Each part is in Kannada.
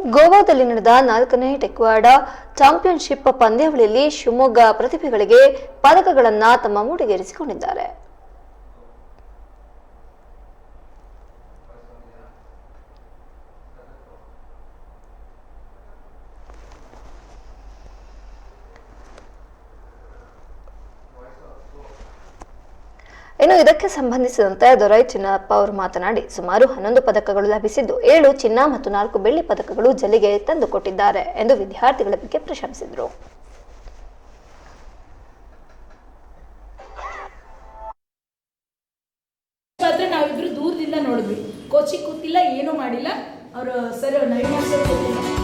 ಗೋವಾದಲ್ಲಿ ನಡೆದ ನಾಲ್ಕನೇ ಟೆಕ್ವಾಡ ಚಾಂಪಿಯನ್ಶಿಪ್ ಪಂದ್ಯಾವಳಿಯಲ್ಲಿ ಶಿವಮೊಗ್ಗ ಪ್ರತಿಭೆಗಳಿಗೆ ಪದಕಗಳನ್ನು ತಮ್ಮ ಮೂಡಿಗೇರಿಸಿಕೊಂಡಿದ್ದಾರೆ. ಇನ್ನು ಇದಕ್ಕೆ ಸಂಬಂಧಿಸಿದಂತೆ ದೊರೈ ಚಿನ್ನಪ್ಪ ಅವರು ಮಾತನಾಡಿ, ಸುಮಾರು ಹನ್ನೊಂದು ಪದಕಗಳು ಲಭಿಸಿದ್ದು, ಏಳು ಚಿನ್ನ ಮತ್ತು ನಾಲ್ಕು ಬೆಳ್ಳಿ ಪದಕಗಳು ಜಲ್ಲಿಗೆ ತಂದುಕೊಟ್ಟಿದ್ದಾರೆ ಎಂದು ವಿದ್ಯಾರ್ಥಿಗಳ ಬಗ್ಗೆ ಪ್ರಶಂಸಿದರು. ನಾವಿಬ್ರು ದೂರದಿಂದ ನೋಡಿದ್ವಿ. ಕೂತಿಲ್ಲ, ಏನೂ ಮಾಡಿಲ್ಲ. ಅವರು ಸರ್ ನವೀನ ಸರ್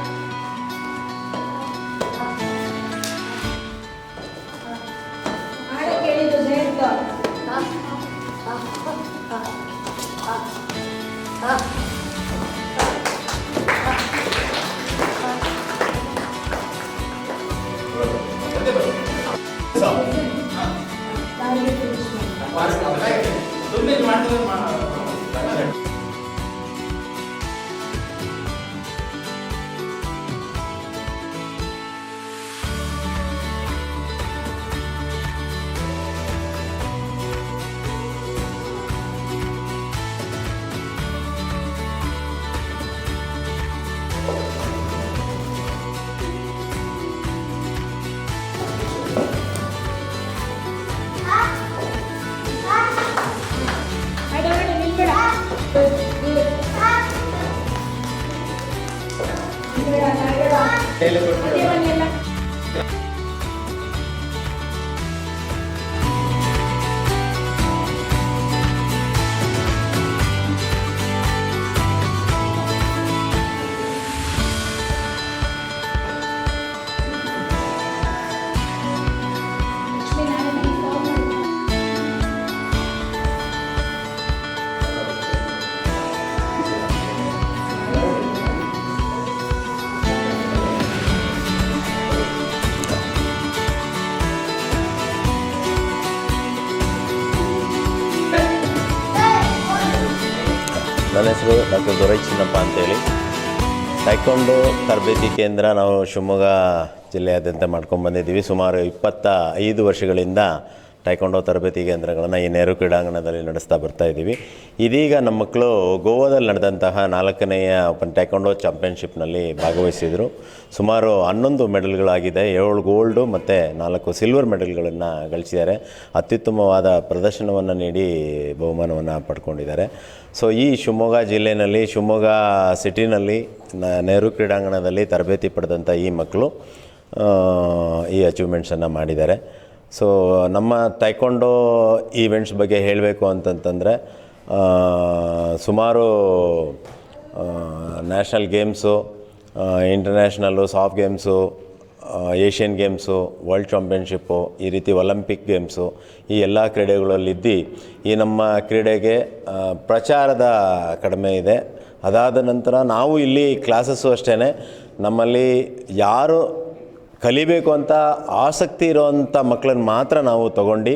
ತಾಯಿಗೆ finish Gracias. ನನ್ನ ಹೆಸರು ಡಾಕ್ಟರ್ ದೊರೈ ಚಿನ್ನಪ್ಪ ಅಂತೇಳಿ. ಟೈಕೊಂಡು ತರಬೇತಿ ಕೇಂದ್ರ ನಾವು ಶಿವಮೊಗ್ಗ ಜಿಲ್ಲೆಯಾದ್ಯಂತ ಮಾಡ್ಕೊಂಡು ಬಂದಿದ್ದೀವಿ. ಸುಮಾರು ಇಪ್ಪತ್ತ ಐದು ವರ್ಷಗಳಿಂದ ಟೈಕೊಂಡೋ ತರಬೇತಿ ಕೇಂದ್ರಗಳನ್ನು ಈ ನೆಹರು ಕ್ರೀಡಾಂಗಣದಲ್ಲಿ ನಡೆಸ್ತಾ ಬರ್ತಾ ಇದ್ದೀವಿ. ಇದೀಗ ನಮ್ಮ ಮಕ್ಕಳು ಗೋವಾದಲ್ಲಿ ನಡೆದಂತಹ ನಾಲ್ಕನೆಯ ಟೈಕೊಂಡೋ ಚಾಂಪಿಯನ್ಶಿಪ್ನಲ್ಲಿ ಭಾಗವಹಿಸಿದರು. ಸುಮಾರು ಹನ್ನೊಂದು ಮೆಡಲ್ಗಳಾಗಿದೆ, ಏಳು ಗೋಲ್ಡು ಮತ್ತು ನಾಲ್ಕು ಸಿಲ್ವರ್ ಮೆಡಲ್ಗಳನ್ನು ಗಳಿಸಿದ್ದಾರೆ. ಅತ್ಯುತ್ತಮವಾದ ಪ್ರದರ್ಶನವನ್ನು ನೀಡಿ ಬಹುಮಾನವನ್ನು ಪಡ್ಕೊಂಡಿದ್ದಾರೆ. ಸೊ, ಈ ಶಿವಮೊಗ್ಗ ಜಿಲ್ಲೆಯಲ್ಲಿ, ಶಿವಮೊಗ್ಗ ಸಿಟಿನಲ್ಲಿ ನೆಹರು ಕ್ರೀಡಾಂಗಣದಲ್ಲಿ ತರಬೇತಿ ಪಡೆದಂಥ ಈ ಮಕ್ಕಳು ಈ ಅಚೀವ್ಮೆಂಟ್ಸನ್ನು ಮಾಡಿದ್ದಾರೆ. ಸೊ ನಮ್ಮ ತೈಕೊಂಡೋ ಈವೆಂಟ್ಸ್ ಬಗ್ಗೆ ಹೇಳಬೇಕು ಅಂತಂತಂದರೆ ಸುಮಾರು national games international soft games Asian games world championship ಈ ರೀತಿ ಒಲಿಂಪಿಕ್ ಗೇಮ್ಸು ಈ ಎಲ್ಲ ಕ್ರೀಡೆಗಳಲ್ಲಿದ್ದು, ಈ ನಮ್ಮ ಕ್ರೀಡೆಗೆ ಪ್ರಚಾರದ ಕಡಿಮೆ ಇದೆ. ಅದಾದ ನಂತರ ನಾವು ಇಲ್ಲಿ ಕ್ಲಾಸಸ್ಸು ಅಷ್ಟೇ ನಮ್ಮಲ್ಲಿ ಯಾರು ಕಲಿಬೇಕು ಅಂತ ಆಸಕ್ತಿ ಇರೋವಂಥ ಮಕ್ಕಳನ್ನು ಮಾತ್ರ ನಾವು ತಗೊಂಡು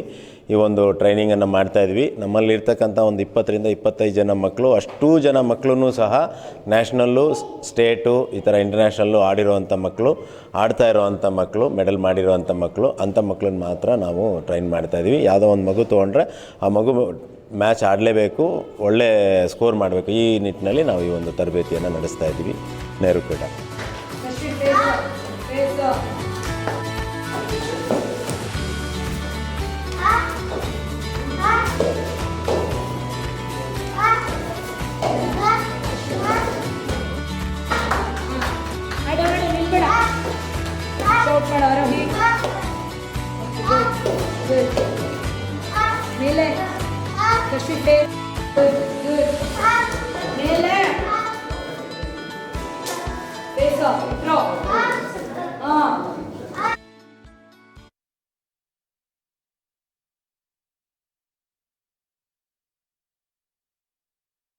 ಈ ಒಂದು ಟ್ರೈನಿಂಗನ್ನು ಮಾಡ್ತಾಯಿದ್ವಿ ನಮ್ಮಲ್ಲಿರ್ತಕ್ಕಂಥ ಒಂದು ಇಪ್ಪತ್ತರಿಂದ ಇಪ್ಪತ್ತೈದು ಜನ ಮಕ್ಕಳು, ಅಷ್ಟೂ ಜನ ಮಕ್ಕಳೂ ಸಹ ನ್ಯಾಷನಲ್ಲು, ಸ್ಟೇಟು, ಈ ಥರ ಇಂಟರ್ನ್ಯಾಷನಲ್ಲು ಆಡಿರುವಂಥ ಮಕ್ಕಳು, ಆಡ್ತಾ ಇರೋವಂಥ ಮಕ್ಕಳು, ಮೆಡಲ್ ಮಾಡಿರುವಂಥ ಮಕ್ಕಳು, ಅಂಥ ಮಕ್ಕಳನ್ನ ಮಾತ್ರ ನಾವು ಟ್ರೈನ್ ಮಾಡ್ತಾಯಿದ್ವಿ ಯಾವುದೋ ಒಂದು ಮಗು ತೊಗೊಂಡ್ರೆ ಆ ಮಗು ಮ್ಯಾಚ್ ಆಡಲೇಬೇಕು, ಒಳ್ಳೆ ಸ್ಕೋರ್ ಮಾಡಬೇಕು. ಈ ನಿಟ್ಟಿನಲ್ಲಿ ನಾವು ಈ ಒಂದು ತರಬೇತಿಯನ್ನು ನಡೆಸ್ತಾ ಇದ್ದೀವಿ ನೆಹರು ಕ್ರೀಡಾ. ಔಟ್ ಮಾಡು ಆರೋಹಿ Good. ಮೇಲೆ ಕೃಷಿ ಫೇಸ್ ಗುಡ್ ಮೇಲೆ ಫೇಸ್ ಥ್ರೋ ಹಾಂ